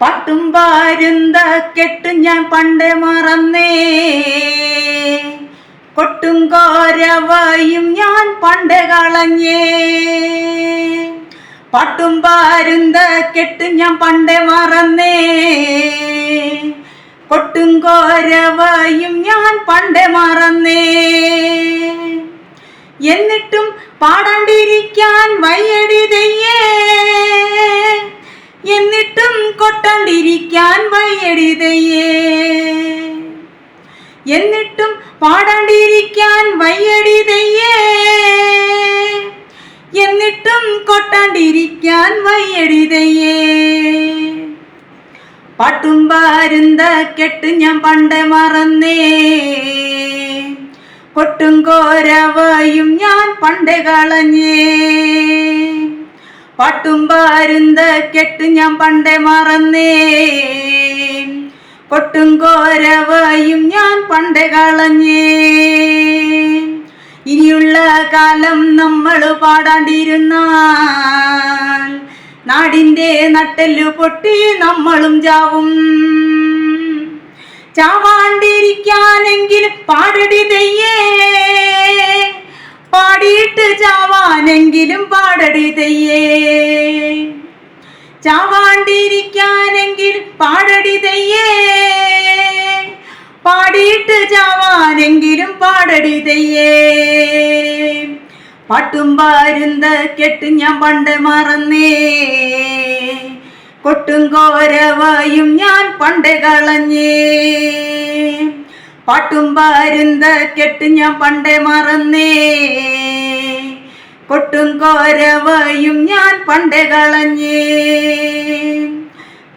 പാട്ടും പാരുന്ത കെട്ടും ഞാൻ പണ്ടേ മറന്നേ. കൊട്ടും കോരവായും ഞാൻ പണ്ട് കളഞ്ഞേ. പാട്ടും പാരുന്ത കെട്ടും ഞാൻ പണ്ടേ മറന്നേ. കൊട്ടും കോരവായും ഞാൻ പണ്ടേ മറന്നേ. എന്നിട്ടും പാടാണ്ടിരിക്കാൻ വയ്യടിതയ്യേ എന്നിട്ടും കൊട്ടാണ്ടിരിക്കാൻ വയ്യടിതയ്യേ എന്നിട്ടും പാടാണ്ടിരിക്കാൻ വയ്യടിതയ്യേ എന്നിട്ടും കൊട്ടാണ്ടിരിക്കാൻ വയ്യടിതയ്യേ പാട്ടും പാരുന്ത കെട്ട് ഞാൻ പണ്ട് മറന്നേ. കൊട്ടും കോരവയും ഞാൻ പണ്ട് കളഞ്ഞേ. പാട്ടും പാരുന്ത കെട്ട് ഞാൻ പണ്ടേ മറന്നേ. പൊട്ടും കോരവയും ഞാൻ പണ്ടേ കളഞ്ഞേ. ഇനിയുള്ള കാലം നമ്മൾ പാടാണ്ടിരുന്നാൽ നാടിന്റെ നട്ടെല്ലു പൊട്ടി നമ്മളും ചാവും. ചാവാണ്ടിരിക്കാനെങ്കിലും പാടടി തെയ്യേ. പാടിയിട്ട് ചാവാനെങ്കിലും പാടടി തെയ്യേ. ചാവാണ്ടിരിക്കാനെങ്കിലും പാടടി തെയ്യേ. പാടിയിട്ട് ചാവാനെങ്കിലും പാടടി തെയ്യേ. പാട്ടും പാരുന്ത കെട്ട് ഞാൻ പണ്ട് മറന്നേ. കൊട്ടും കോരവായും ഞാൻ പണ്ട് കളഞ്ഞേ. പാട്ടും പാരുന്ത കെട്ട് ഞാൻ പണ്ട് മറന്നേ. കൊട്ടും കോരവയും ഞാൻ പണ്ട് കളഞ്ഞേ.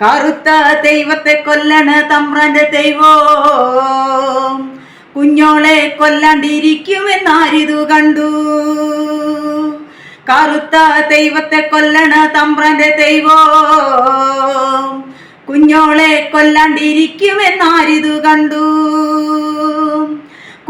കറുത്ത ദൈവത്തെ കൊല്ലണ തമ്രന്റെ ദൈവോ. കുഞ്ഞോളെ കൊല്ലാണ്ടിരിക്കുമെന്നാരിതു കണ്ടു. കറുത്ത ദൈവത്തെ കൊല്ലണ തമ്രന്റെ ദൈവോ. കുഞ്ഞോളെ കൊല്ലാണ്ടിരിക്കുമെന്നാരിതു കണ്ടു.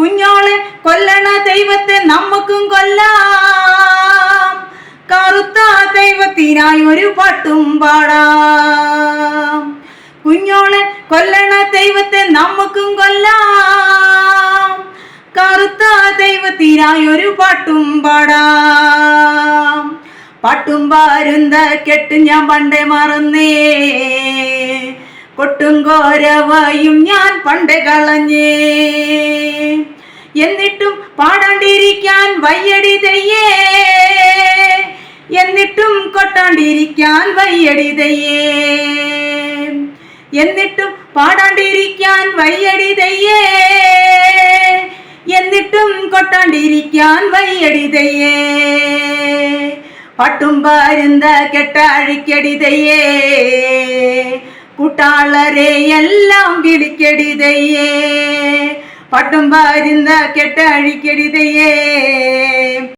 കുഞ്ഞോളെ കൊല്ലണ ദൈവത്തെ നമുക്കും കൊല്ലാം. കറുത്ത ദൈവത്തിനായി ഒരു പാട്ടും പാടാം. കുഞ്ഞോളെ കൊല്ലണ ദൈവത്തെ നമുക്കും കൊല്ലാം. കറുത്ത ദൈവത്തിനായി ഒരു പാട്ടും പാടാം. പാട്ടും പാരുന്ത കെട്ട് ഞാൻ പണ്ടേ മറന്നേ. കൊട്ടും കോരവയും ഞാൻ പണ്ട് കളഞ്ഞേ. എന്നിട്ടും പാടാണ്ടിരിക്കാൻ വയ്യടി തയ്യേ. എന്നിട്ടും കൊട്ടാണ്ടിരിക്കാൻ വയ്യടി തയ്യേ. എന്നിട്ടും പാടാണ്ടിരിക്കാൻ വയ്യടി തയ്യേ. എന്നിട്ടും കൊട്ടാണ്ടിരിക്കാൻ വയ്യടി തയ്യേ. പട്ടും പാരുന്ത കെട്ടാഴിക്കടി തെയ്യേ. കൂട്ടാളരെ എല്ലാം വിളിക്കടി തെയ്യേ പട്ടും പാരുന്ന കെട്ടാഴിക്കടി തെയ്യേ